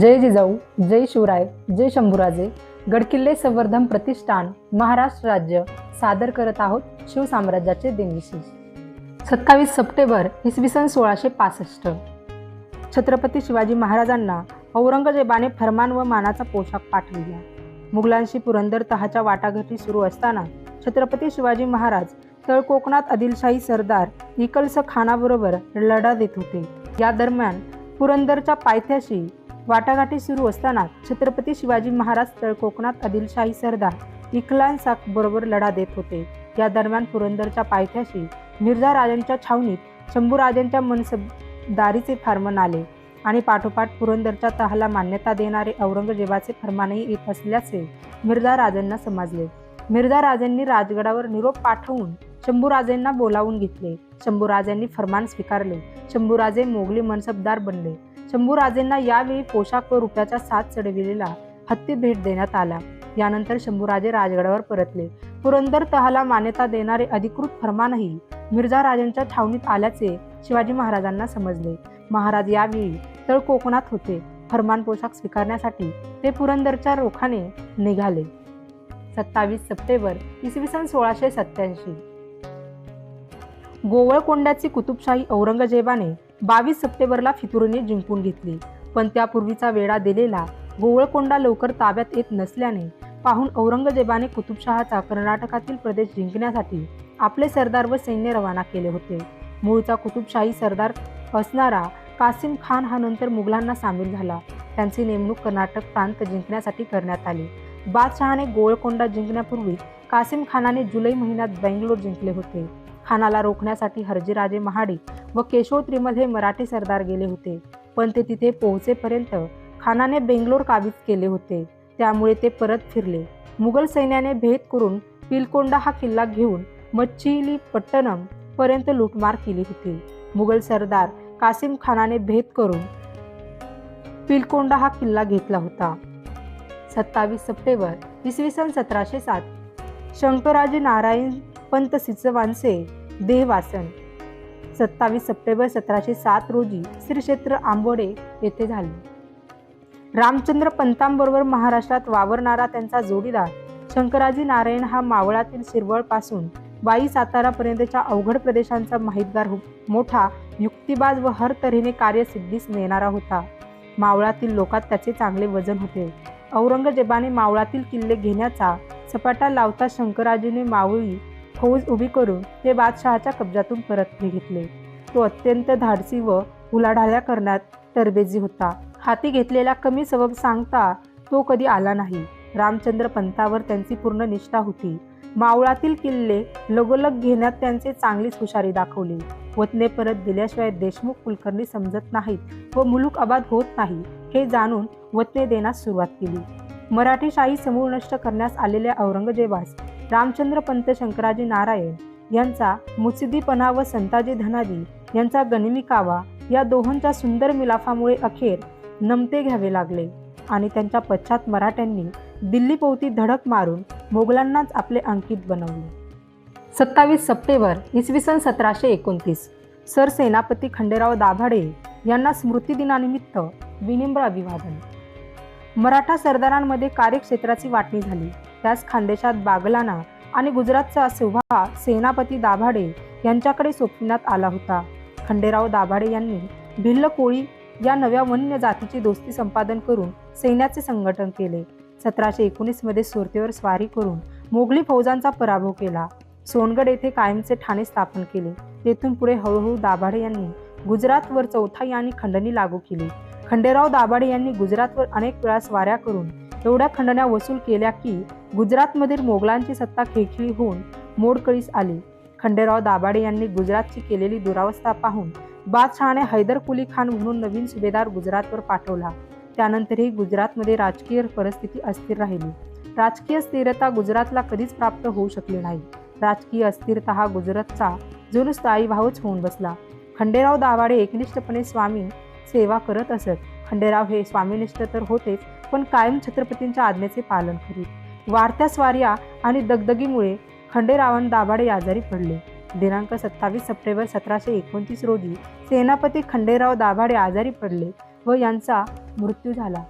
जय जिजाऊ जय शिवराय जय शंभूराजे. गडकिल्ले संवर्धन प्रतिष्ठान महाराष्ट्र राज्य. सादर करत आहोत शिवसाम्राज्याचे दिनविशेष. सत्तावीस सप्टेंबर इसवी सन सोळाशे पासष्ट. छत्रपती शिवाजी महाराजांना औरंगजेबाने फरमान व मानाचा पोशाख पाठविला. मुघलांशी पुरंदर तहाच्या वाटाघाटी सुरू असताना छत्रपती शिवाजी महाराज तळ कोकणात आदिलशाही सरदार इकलस खानाबरोबर लढा देत होते. या दरम्यान पुरंदरच्या पायथ्याशी वाटाघाटी सुरू असताना छत्रपती शिवाजी महाराज तळ कोकणात आदिलशाही सरदार इखलान बरोबर लढा देत होते. या दरम्यान पुरंदरच्या पायथ्याशी मिर्झा राजांच्या छावणीत शंभूराजांच्या मनसबदारीचे फर्मान आले आणि पाठोपाठ पुरंदरच्या तहाला मान्यता देणारे औरंगजेबाचे फरमानही येत असल्याचे मिर्झा राजांना समजले. मिर्झा राजांनी राजगडावर निरोप पाठवून शंभूराजेंना बोलावून घेतले. शंभूराजांनी फरमान स्वीकारले. शंभूराजे मोगली मनसबदार बनले. शंभूराजेंना यावेळी पोशाख व रुपयाचा साथ चढविलेला हत्ती भेट देण्यात आला. यानंतर शंभूराजे राजगडावर परतले. पुरंदर तहाला मान्यता देणारे अधिकृत फरमानही मिर्झा राजांच्या छावणीत आल्याचे शिवाजी महाराजांना समजले. महाराज यावेळी तळ कोकणात होते. फरमान पोशाख स्वीकारण्यासाठी ते पुरंदरच्या रोखाने निघाले. सत्तावीस सप्टेंबर इसवी सन सोळाशे सत्याऐंशी गोवळकोंड्याची कुतुबशाही औरंगजेबाने बावीस सप्टेंबरला फितुरीने जिंकून घेतली. पण त्यापूर्वीचा वेढा दिलेला गोवळकोंडा लवकर ताब्यात येत नसल्याने पाहून औरंगजेबाने कुतुबशहाचा कर्नाटकातील प्रदेश जिंकण्यासाठी आपले सरदार व सैन्य रवाना केले होते. मूळचा कुतुबशाही सरदार असणारा कासिम खान हा नंतर मुघलांना सामील झाला. त्यांची नेमणूक कर्नाटक प्रांत जिंकण्यासाठी करण्यात आली. बादशहाने गोवळकोंडा जिंकण्यापूर्वी कासिम खानाने जुलै महिन्यात बेंगलोर जिंकले होते. खानाला रोखण्यासाठी हरजीराजे महाडी व केशव त्रिमल हे मराठी सरदार गेले होते. पण ते तिथे पोहोचेपर्यंत खानाने बेंगलोर काबीज केले होते. त्यामुळे ते परत फिरले. मुघल सैन्याने भेद करून पिलकोंडा हा किल्ला घेऊन मच्छिलीपट्टणम पर्यंत लुटमार केली होती. मुघल सरदार कासिम खानाने भेद करून पिलकोंडा हा किल्ला घेतला होता. सत्तावीस सप्टेंबर इसवी सन सतराशे सात. शंकराजी नारायण पंत सिचवांचे देहवासन. सत्तावीस सप्टेंबर सतराशे सात रोजी श्री क्षेत्र आंबोडे येथे झाले. रामचंद्र पंतांबरोबर महाराष्ट्रात वावरणारा त्यांचा जोडीदार शंकराजी नारायण हा मावळातील शिरवळपासून वाई सातारापर्यंतच्या अवघड प्रदेशांचा माहितगार हो- मोठा युक्तिबाज व हर तऱ्हेने कार्यसिद्धीस नेणारा होता. मावळातील लोकात त्याचे चांगले वजन होते. औरंगजेबाने मावळातील किल्ले घेण्याचा सपाटा लावता शंकराजीने मावळी फौज उभी करून ते बादशहाच्या कब्जातून परत घेतले. तो अत्यंत धाडसी व उलाढाल्या करण्यात तरबेजी होता. हाती घेतलेला कमी सबब सांगता तो कधी आला नाही. रामचंद्र पंतावर त्यांची पूर्ण निष्ठा होती. मावळातील किल्ले लगोलग घेण्यात त्यांचे चांगलीच हुशारी दाखवली. वतने परत दिल्याशिवाय देशमुख कुलकर्णी समजत नाहीत व मुलूक आबाद होत नाही हे जाणून वतने देण्यास सुरुवात केली. मराठी शाही समूळ नष्ट करण्यास आलेल्या औरंगजेबास रामचंद्र पंत शंकराजी नारायण यांचा मुत्सदीपणा व संताजी धनाजी यांचा गनिमी कावा या दोहोंच्या सुंदर मिलाफामुळे अखेर नमते घ्यावे लागले आणि त्यांच्या पश्चात मराठ्यांनी दिल्लीपोवती धडक मारून मोगलांनाच आपले अंकित बनवले. सत्तावीस सप्टेंबर इसवी सन सतराशे एकोणतीस सर सेनापती खंडेराव दाभाडे यांना स्मृतिदिनानिमित्त विनिम्र अभिवादन. मराठा सरदारांमध्ये कार्यक्षेत्राची वाटणी झाली. त्यास खानदेशात बागलाना आणि गुजरातचा सुभा सेनापती दाभाडे यांच्याकडे सोपविण्यात आला होता. खंडेराव दाभाडे यांनी भिल्ल कोळी या नव्या वन्य जातीची दोस्ती संपादन करून सैन्याचे संघटन केले. सतराशे एकोणीसमध्ये सुरतेवर स्वारी करून मोगली फौजांचा पराभव केला. सोनगड येथे कायमचे ठाणे स्थापन केले. तेथून पुढे हळूहळू दाभाडे यांनी गुजरातवर चौथाई आणि खंडणी लागू केली. खंडेराव दाभाडे यांनी गुजरातवर अनेक वेळा स्वाऱ्या करून एवढ्या खंडण्या वसूल केल्या की गुजरातमधील मोगलांची सत्ता खिळखिळी होऊन मोडकळीस आली. खंडेराव दाभाडे यांनी गुजरातची केलेली दुरावस्था पाहून बादशहाने हैदर कुली खान म्हणून नवीन सुभेदार गुजरातवर पाठवला. त्यानंतरही गुजरातमध्ये राजकीय परिस्थिती अस्थिर राहिली. राजकीय स्थिरता गुजरातला कधीच प्राप्त होऊ शकली नाही. राजकीय अस्थिरता हा गुजरातचा जुन स्थायी भावच होऊन बसला. खंडेराव दाभाडे एकनिष्ठपणे स्वामी सेवा करत असत. खंडेराव हे स्वामीनिष्ठ तर होतेच पण कायम छत्रपतींच्या आज्ञेचे पालन करीत. वाढत्या स्वार्या आणि दगदगीमुळे खंडेरावान दाभाडे आजारी पडले. दिनांक सत्तावीस सप्टेंबर सतराशे एकोणतीस रोजी सेनापती खंडेराव दाभाडे आजारी पडले व यांचा मृत्यू झाला.